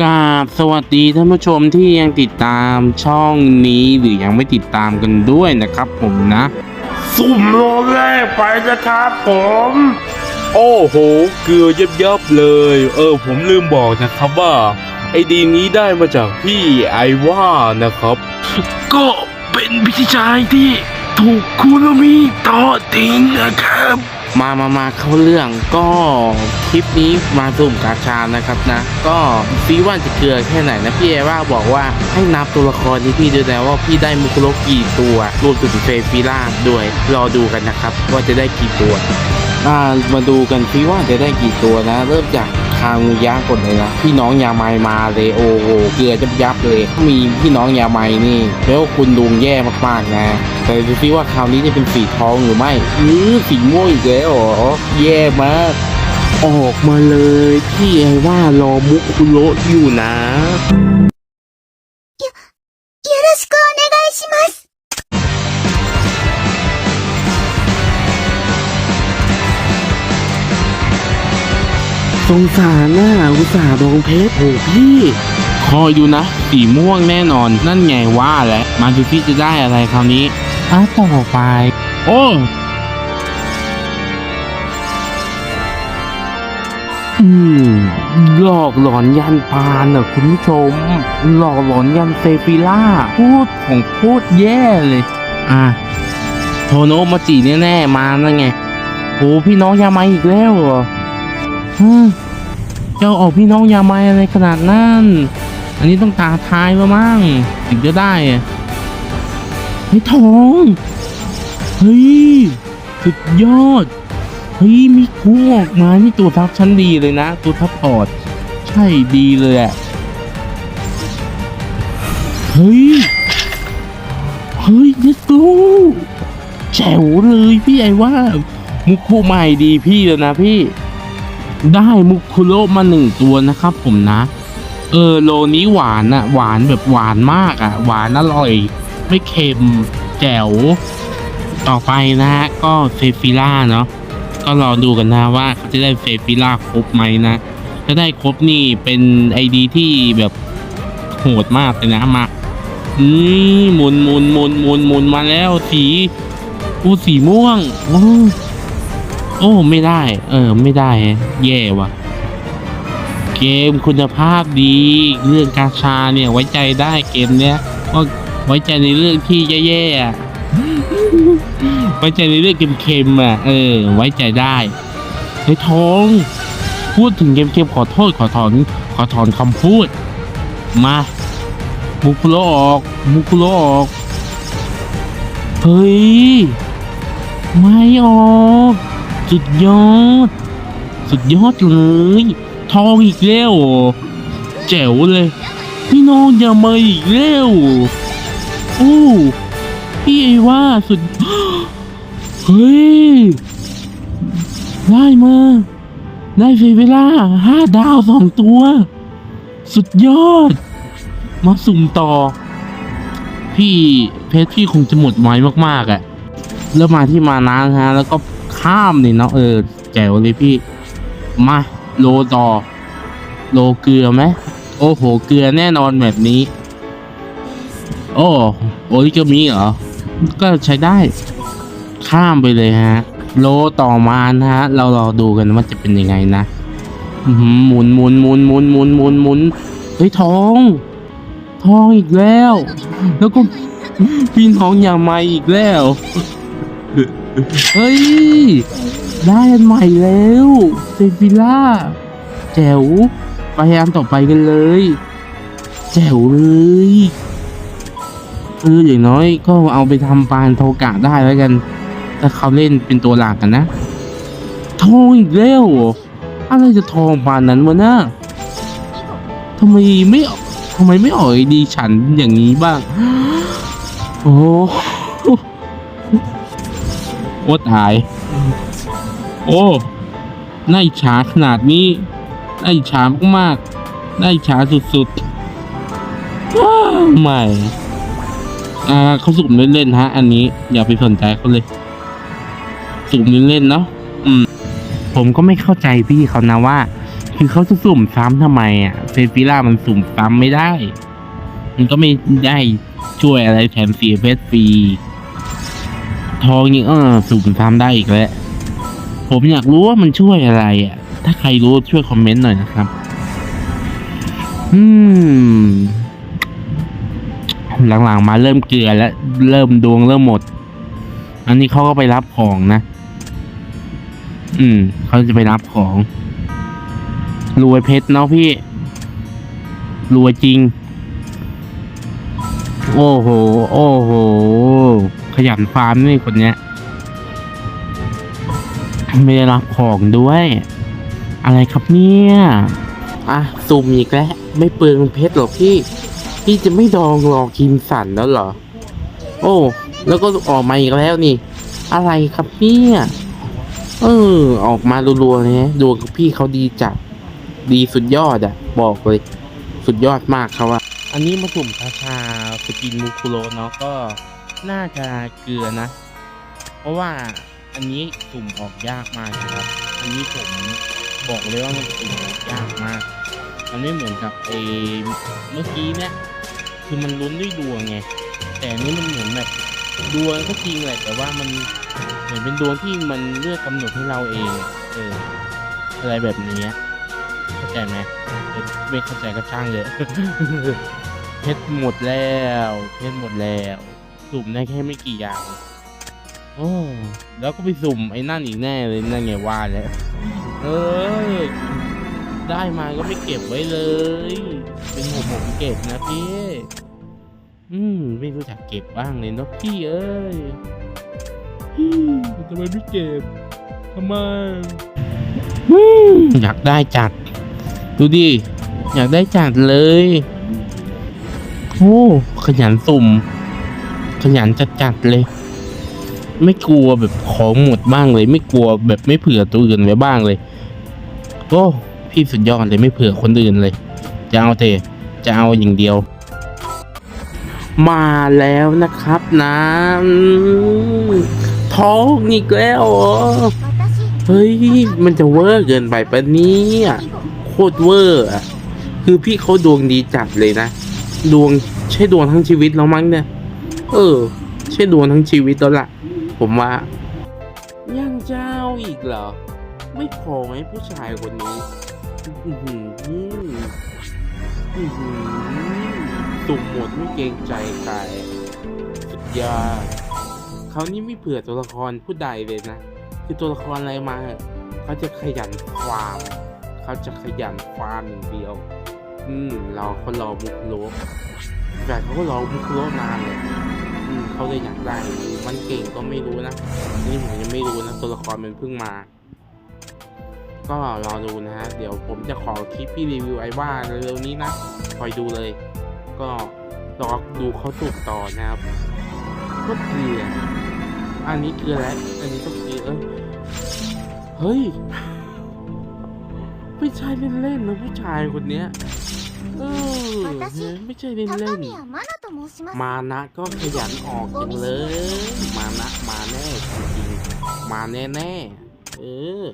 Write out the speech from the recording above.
กราบสวัสดีท่านผู้ชมที่ยังติดตามช่องนี้หรือยังไม่ติดตามกันด้วยนะครับผมนะ สุ่มโลแรกไปนะครับผม โอ้โห เกลือยับยับๆเลย เออ ผมลืมบอกนะครับว่า ไอดีนี้ได้มาจากพี่ไอว่านะครับ ก็เป็นพิธีชายที่ถูกคุโรมิต่อทิ้งนะครับ มามามาเข้าเรื่องก็คลิปนี้มาสุ่มกาชานะครับนะ ก็ฟีว่าจะเกลือแค่ไหนนะพี่เอว่าบอกว่าให้นับตัวละครที่พี่ดูแล้วว่าพี่ได้มุคุโรกี่ตัวรวมถึงเฟฟิล่าด้วยรอดูกันนะครับ ว่าจะได้กี่ตัวอ่ามาดูกันพี่ว่าจะได้กี่ตัวนะ เริ่มจาก คางูยะก่อนเลยนะพี่น้องยาไมมาเลยโอ้โหเกลือยับยับเลยถ้ามีพี่น้องยาไมนี่แล้วคุณลุงแย่มากๆนะ แต่ดูซิว่าคราวนี้จะเป็นสีทองหรือไม่อือสีม่วงอีกแล้วเหรอแย่มากออกมาเลย พี่ไอ้ว่ารอมุคุโรอยู่นะ สงสารน่ะอุตส่าห์ดองเพชรโอ้พี่คอยดูนะ สีม่วงแน่นอน นั่นไงว่าแหละมาดูพี่จะได้อะไรคราวนี้อะต่อไป โอ้อืมหลอกหลอนยันพานอะคุณผู้ชม หลอกหลอนยันเซฟิล่า พูดของพูดแย่เลย อะ โทโนะมาจีแน่ๆมานั่นไงโหพี่น้องยามาอีกแล้วเหรอ ฮึเจ้าออกพี่น้องยาไมอะไรขนาดนั้น อันนี้ต้องตาทายมามั่งถึงจะได้อะเฮ้ยทอง เฮ้ย สุดยอด เฮ้ย มีคู่ออกมานี่ตัวทับชั้นดีเลยนะ ตัวทับพอร์ตใช่ดีเลยอะเฮ้ย เฮ้ย let's go แจ๋วเลยพี่ไอ้ว่ามุกคู่ใหม่ดีพี่แล้วนะพี่ ได้มุคุโรมาหนึ่งตัวนะครับผมนะ เออโลนี้หวานอะหวานแบบหวานมากอะหวานอร่อย ไม่เค็มแจ๋ว ต่อไปนะฮะก็เซฟิล่าเนาะก็รอดูกันนะว่าเขาจะได้เซฟิล่าครบไหมนะถ้าได้ครบนี่เป็นไอดีที่แบบโหดมากเลยนะมาอืมหมุนหมุนหมุนหมุนหมุนมาแล้วสีอูสีม่วงอ โอ้ไม่ได้ เออ ไม่ได้ แย่ว่ะ เกมคุณภาพดี เรื่องกาชาเนี่ยไว้ใจได้เกมเนี้ยก็ไว้ใจในเรื่องที่แย่ๆอะไว้ใจในเรื่องเค็มๆอะ เออ ไว้ใจได้ไอ้ทอง พูดถึงเค็มๆขอโทษขอถอนขอถอนคำพูด มามุคุโรออกมุคุโรออก เฮ้ย ไม่ออก สุดยอด สุดยอดเลยทองอีกแล้วแจ๋วเลย พี่น้องอย่ามาอีกแล้วโอ้พี่ไอว่าสุด เฮ้ย ได้มา ได้เฟเวล่าห้าดาวสองตัว สุดยอด มาสุ่มต่อ พี่เพชรพี่คงจะหมดไว้มากๆอะ่ะ แล้วมาที่มานะฮะ แล้วก็ ข้ามนี่เนาะเออแจ๋วเลยพี่ มาโลต่อ โลเกลือไหมโอ้โห เกลือแน่นอนแบบนี้ โอ้โอริกามิเหรอ ก็ใช้ได้ ข้ามไปเลยฮะ โลต่อมานะฮะ เรารอดูกันว่าจะเป็นยังไงนะอื้อหือหมุนหมุนหมุนหมุนหมุนหมุนหมุนเฮ้ยทอง ทองอีกแล้ว แล้วก็พี่น้องอย่ามาอีกแล้วเฮ้ย ได้อันใหม่แล้วเซฟิล่าแจ๋วไปอันต่อไปกันเลย แจ๋วเลยเอออย่างน้อยก็เอาไปทำปานโทกะได้แล้วกันถ้าเขาเล่นเป็นตัวหลักกันนะ ทองอีกแล้วอะไรจะทองปานนั้นวะนะทำไมไม่ทำไมไม่ออกดีฉันอย่างนี้บ้าง โอ้ โอ้ตาย โอ้น่าอิจฉาขนาดนี้น่าอิจฉามากๆน่าอิจฉาสุดๆว้าวไม่ อ่าเขาสุ่มเล่นๆฮะ อันนี้อย่าไปสนใจเขาเลย สุ่มเล่นๆเนาะอืม ผมก็ไม่เข้าใจพี่เขานะว่า คือเขาจะสุ่มซ้ำทำไมอะเซฟิล่ามันสุ่มซ้ำไม่ได้ มันก็ไม่ได้ช่วยอะไรแถมเสียเพชรฟรี ทองนี่เออสุ่มซ้ำได้อีกแล้วผมอยากรู้ว่ามันช่วยอะไรอะ ถ้าใครรู้ช่วยคอมเมนต์หน่อยนะครับ อืม หลังๆมาเริ่มเกลือแล้วเริ่มดวงเริ่มหมด อันนี้เขาก็ไปรับของนะ อืม เขาจะไปรับของ รวยเพชรเนาะพี่ รวยจริง โอ้โห โอ้โห ขยันฟาร์มนี่คนเนี้ย ไม่ได้รับของด้วย อะไรครับเนี่ยอะสุ่มอีกแล้วไม่เปลืองเพชรหรอกพี่ พี่จะไม่ดองรอคิมสันแล้วเหรอ โอ้ แล้วก็ออกมาอีกแล้วนี่ อะไรครับเนี่ยเออ ออกมารัวๆเลยนะดวงของพี่เขาดีจัดดีสุดยอดอะบอกเลย สุดยอดมากเขาอะอันนี้มาสุ่มชาชาสกินมูคุโรเนาะก็ น่าจะเกลือนะ เพราะว่าอันนี้สุ่มออกยากมากนะครับ อันนี้ผมบอกเลยว่ามันสุ่มออกยากมาก มันไม่เหมือนกับไอ้เมื่อกี้เนี่ยคือมันลุ้นด้วยดวงไง แต่นี้มันเหมือนแบบดวงก็จริงแหละแต่ว่ามันเหมือนเป็นดวงที่มันเลือกกำหนดให้เราเอง เออ อะไรแบบนี้เข้าใจไหมเออไม่เข้าใจก็ช่างเลยเพชรหมดแล้วเพชรหมดแล้ว สุ่มได้แค่ไม่กี่อย่าง โอ้แล้วก็ไปสุ่มไอ้นั่นอีกแน่เลยนั่นไงว่าแล้วเออ ได้มาก็ไม่เก็บไว้เลย เป็นผมผมเก็บนะพี่ อืม ไม่รู้จักเก็บบ้างเลยเนาะพี่เอ้ยพี่ทำไมไม่เก็บทำไมอืมอยากได้จัด ดูดิ อยากได้จัดเลย โอ้ ขยันสุ่ม ขยันจัดจัดเลย ไม่กลัวแบบของหมดบ้างเลย ไม่กลัวแบบไม่เผื่อตัวอื่นไว้บ้างเลยโอ้พี่สุดยอดเลยไม่เผื่อคนอื่นเลย จะเอาเทจะเอาอย่างเดียว มาแล้วนะครับนะท้องอีกแล้วเฮ้ย มันจะเวอร์เกินไปปะเนี่ยโคตรเวอร์อะ คือพี่เขาดวงดีจัดเลยนะ ดวงใช่ดวงทั้งชีวิตแล้วมั้งเนี่ย เออ ใช่ดวงทั้งชีวิตแล้วล่ะ ผมว่า ยังเจ้าอีกเหรอ ไม่พอไหมผู้ชายคนนี้อื้อหืออื้อหือตุ่มหมดไม่เกรงใจใครสุดยอดเขานี่ไม่เผื่อตัวละครผู้ใดเลยนะ คือตัวละครอะไรมา เขาจะขยันฟาม เขาจะขยันฟามอย่างเดียว อืม เราเขารอมุกโลกแต่เขาก็รอมุกโลกนานเลย เขาเลยอยากได้ มันเก่งก็ไม่รู้นะ นี่ผมยังไม่รู้นะ ตัวละครมันเพิ่งมา ก็รอดูนะฮะ เดี๋ยวผมจะขอคลิปพี่รีวิวไอ้ว่าเร็วๆนี้นะ คอยดูเลย ก็รอดูเขาสุกต่อนะครับก็เกลืออันนี้เกลือแล้วอันนี้ก็เกลือเอ้ย เฮ้ย ไม่ใช่เล่นๆนะผู้ชายคนเนี้ย เออไม่ใช่เล่นเล่นมานะก็ขยันออกจังเลย มานะมาแน่จริงมาแน่แน่เออ